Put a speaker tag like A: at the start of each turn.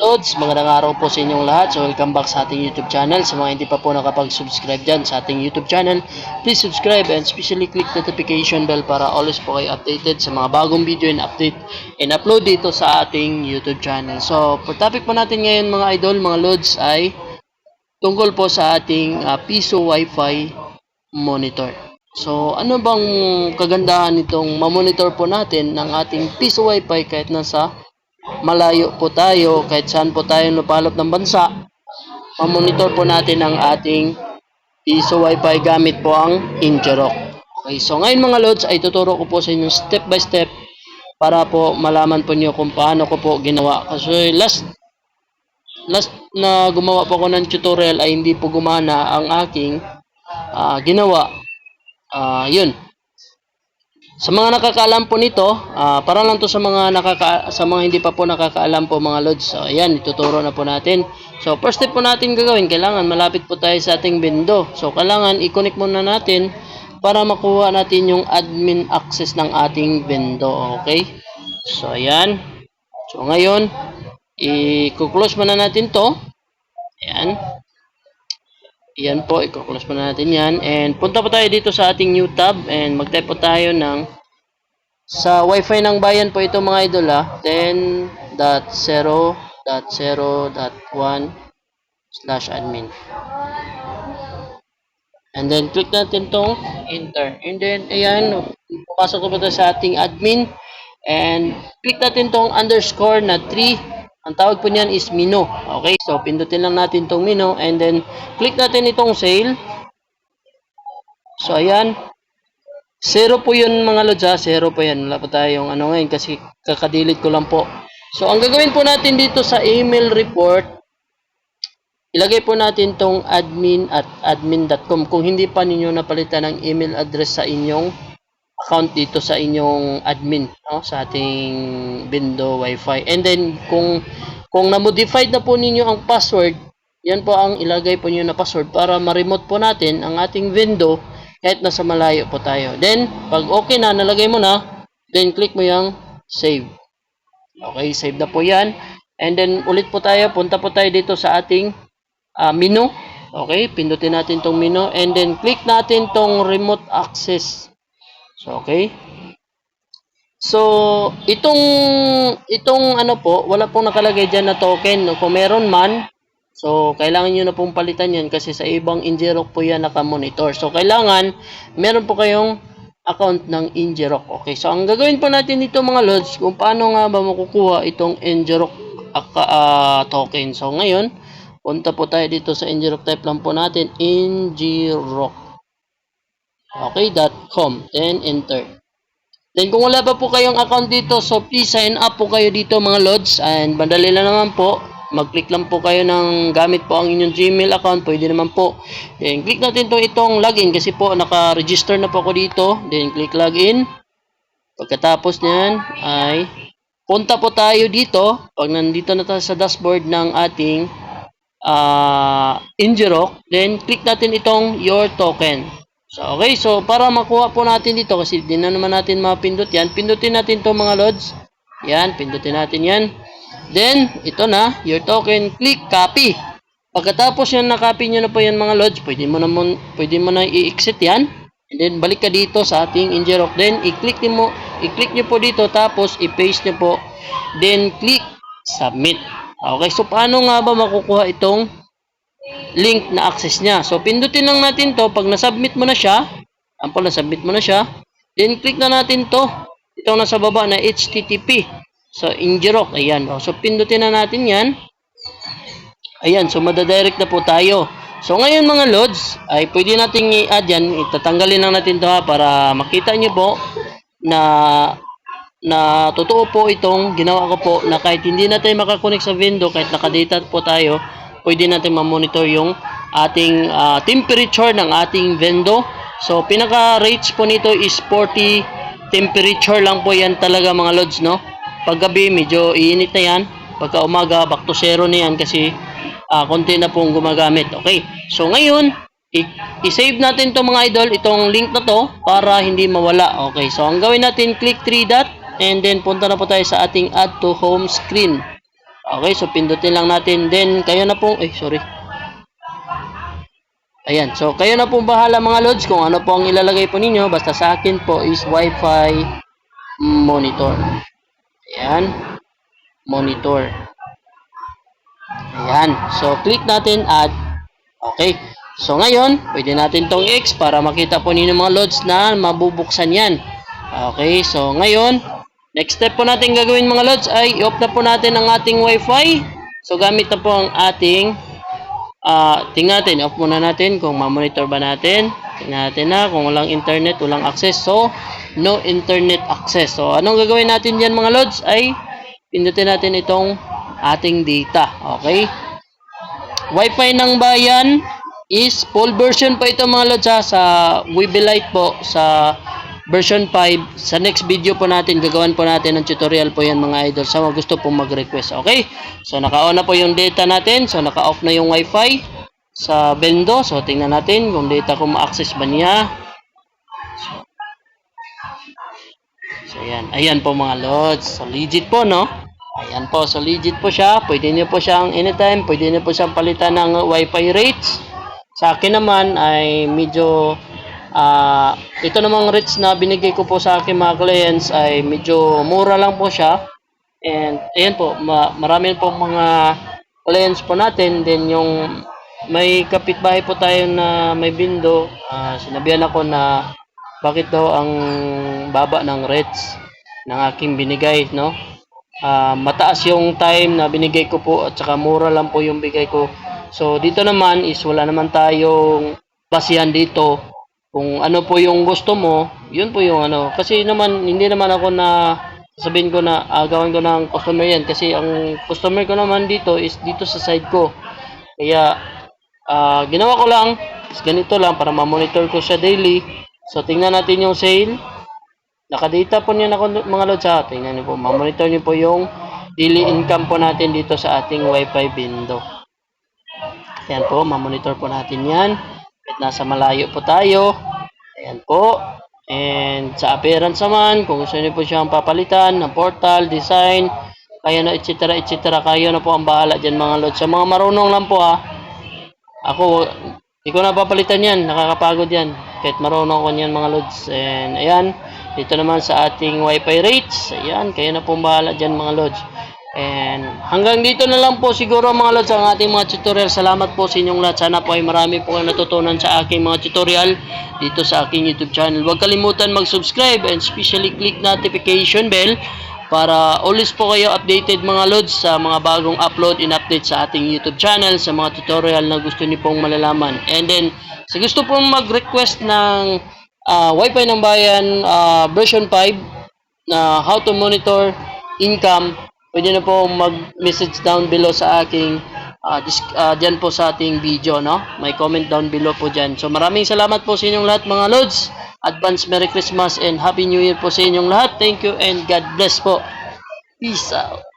A: Lods, magandang araw po sa inyong lahat. So welcome back sa ating YouTube channel. Sa mga hindi pa po nakapag-subscribe dyan sa ating YouTube channel, please subscribe and especially click notification bell para always po kayo updated sa mga bagong video and update and upload dito sa ating YouTube channel. So for topic po natin ngayon mga idol, mga Lods ay tungkol po sa ating ah, piso wifi monitor. So, ano bang kagandahan nitong ma-monitor po natin ng ating piso wifi kahit nasa malayo po tayo, kahit saan po tayo lupalop ng bansa, ma-monitor po natin ang ating piso wifi gamit po ang Injerock. Okay, so ngayon mga lods ay tuturo ko po sa inyo step by step para po malaman po niyo kung paano ko po ginawa. Kasi last last na gumawa po ako ng tutorial ay hindi po gumana ang aking ah, ginawa. Ah, yun. Sa mga nakakaalam po nito, ah, para lang to sa mga nakaka sa mga hindi pa po nakakaalam po mga lods. So ayan, ituturo na po natin. So first step po natin gagawin, kailangan malapit po tayo sa ating window. So kailangan i-connect muna natin para makuha natin yung admin access ng ating window, okay? So ayan. So ngayon, i-close muna natin to. Ayan. Yan po, i-close muna natin yan. And punta po tayo dito sa ating new tab and mag-type po tayo ng sa wifi ng bayan po ito mga idol ah. 10.0.0.1 slash admin. And then click natin tong enter. And then ayan, papasok na po tayo sa ating admin. And click natin tong underscore na 3 ang tawag po niyan is mino. Okay? So, pindutin lang natin itong mino and then click natin itong sale. So, ayan. Zero po yun mga lods ha. Zero po yan. Wala pa tayong ano ngayon kasi kakadilit ko lang po. So, ang gagawin po natin dito sa email report, ilagay po natin tong admin at admin.com kung hindi pa ninyo napalitan ng email address sa inyong account dito sa inyong admin no sa ating Bindo Wi-Fi. And then kung kung na-modified na po ninyo ang password, yan po ang ilagay po niyo na password para ma-remote po natin ang ating window kahit nasa malayo po tayo. Then pag okay na, nalagay mo na, then click mo yung save. Okay, save na po yan. And then ulit po tayo, punta po tayo dito sa ating ah, menu. Okay, pindutin natin tong menu and then click natin tong remote access. So, okay. So, itong itong ano po, wala pong nakalagay diyan na token. Kung meron man, so kailangan niyo na pong palitan 'yan kasi sa ibang Injerock po 'yan naka-monitor. So, kailangan meron po kayong account ng Injerock. Okay. So, ang gagawin po natin dito mga lods, kung paano nga ba makukuha itong Injerock uh, token. So, ngayon, punta po tayo dito sa Injerock type lang po natin Injerock. Okay, .com. Then, enter. Then, kung wala pa po kayong account dito, so please sign up po kayo dito mga lods. And, bandali lang naman po. Mag-click lang po kayo ng gamit po ang inyong Gmail account. Pwede naman po. Then, click natin to itong login kasi po naka-register na po ako dito. Then, click login. Pagkatapos niyan ay punta po tayo dito. Pag nandito na tayo sa dashboard ng ating uh, Injerock, then click natin itong your token. So, okay. So, para makuha po natin dito, kasi di na naman natin mapindot yan, pindutin natin to mga lods. Yan, pindutin natin yan. Then, ito na, your token, click copy. Pagkatapos yan, na-copy nyo na po yan mga lods, pwede mo na, mo, pwede mo na i-exit yan. And then, balik ka dito sa ating Injerock. Then, i-click nyo, i-click nyo po dito, tapos i-paste nyo po. Then, click submit. Okay, so paano nga ba makukuha itong link na access niya. So, pindutin lang natin to. Pag nasubmit mo na siya, ampol, nasubmit mo na siya, then click na natin to. Itong nasa baba na HTTP. So, Injerock. Ayan. oh. So, pindutin na natin yan. Ayan. So, madadirect na po tayo. So, ngayon mga lods, ay pwede natin i-add yan. Itatanggalin lang natin to ha para makita nyo po na na totoo po itong ginawa ko po na kahit hindi na tayo makakonect sa window, kahit nakadata po tayo, pwede natin ma-monitor yung ating ah, temperature ng ating window. So, pinaka-rates po nito is 40 temperature lang po yan talaga mga lods, no? Paggabi, medyo iinit na yan. Pagka umaga, back to zero na yan kasi ah, konti na pong gumagamit. Okay. So, ngayon, i-save natin to mga idol, itong link na to para hindi mawala. Okay. So, ang gawin natin, click 3 dot and then punta na po tayo sa ating add to home screen. Okay, so pindutin lang natin. Then, kayo na po, eh, sorry. Ayan, so kayo na po bahala mga lods kung ano po ang ilalagay po ninyo. Basta sa akin po is Wi-Fi monitor. Ayan, monitor. Ayan, so click natin add. Okay, so ngayon, pwede natin tong X para makita po ninyo mga lods na mabubuksan yan. Okay, so ngayon, next step po natin gagawin mga lods ay i-off na po natin ang ating Wi-Fi. So gamit na po ang ating Ah, tingnan natin, off muna natin kung ma-monitor ba natin. Tingnan natin na kung walang internet, walang access. So, no internet access. So, anong gagawin natin diyan mga lods ay pindutin natin itong ating data. Okay? Wi-Fi ng bayan is full version po ito mga lods ha, sa Webilite po sa version 5. Sa next video po natin, gagawan po natin ng tutorial po yan mga idol sa mga gusto pong mag-request. Okay? So, naka-on na po yung data natin. So, naka-off na yung wifi sa bendo. So, tingnan natin kung data ko ma-access ba niya. So, ayan. Ayan po mga lods. So, legit po, no? Ayan po. So, legit po siya. Pwede niyo po siyang anytime. Pwede niyo po siyang palitan ng wifi rates. Sa akin naman ay medyo ah ito namang rates na binigay ko po sa akin mga clients ay medyo mura lang po siya. And ayan po, ma marami po mga clients po natin. Then yung may kapitbahay po tayo na may bindo, ah, sinabihan ako na bakit daw ang baba ng rates ng aking binigay, no? Ah, mataas yung time na binigay ko po at saka mura lang po yung bigay ko. So dito naman is wala naman tayong basihan dito kung ano po yung gusto mo, yun po yung ano. Kasi naman, hindi naman ako na sabihin ko na ah, gawin ko ng customer yan. Kasi ang customer ko naman dito is dito sa side ko. Kaya, ah, ginawa ko lang, is ganito lang para ma-monitor ko siya daily. So, tingnan natin yung sale. Nakadata po niya ako mga lods ha. Tingnan niyo po, ma-monitor niyo po yung daily income po natin dito sa ating wifi window. Ayan po, ma-monitor po natin yan. Nasa malayo po tayo. Ayan po. And sa appearance naman, kung gusto niyo po siyang papalitan ng portal, design, kaya na etc. etc. Kayo na po ang bahala dyan mga lods. Sa mga marunong lang po ha. Ako, hindi ko na papalitan yan. Nakakapagod yan. Kahit marunong ko yan mga lods. And ayan, dito naman sa ating wifi rates. Ayan, kayo na po ang bahala dyan mga lods. And hanggang dito na lang po siguro mga lods ang ating mga tutorial. Salamat po sa inyong lahat. Sana po ay marami po kayo natutunan sa aking mga tutorial dito sa aking YouTube channel. Huwag kalimutan mag-subscribe and especially click notification bell para always po kayo updated mga lods sa mga bagong upload and update sa ating YouTube channel sa mga tutorial na gusto niyo pong malalaman. And then, sa gusto pong mag-request ng ah, Wi-Fi ng bayan ah, version 5 na how to monitor income, pwede na po mag-message down below sa aking uh, dyan po sa ating video, no? May comment down below po dyan. So maraming salamat po sa inyong lahat mga Lods. Advance Merry Christmas and Happy New Year po sa inyong lahat. Thank you and God bless po. Peace out.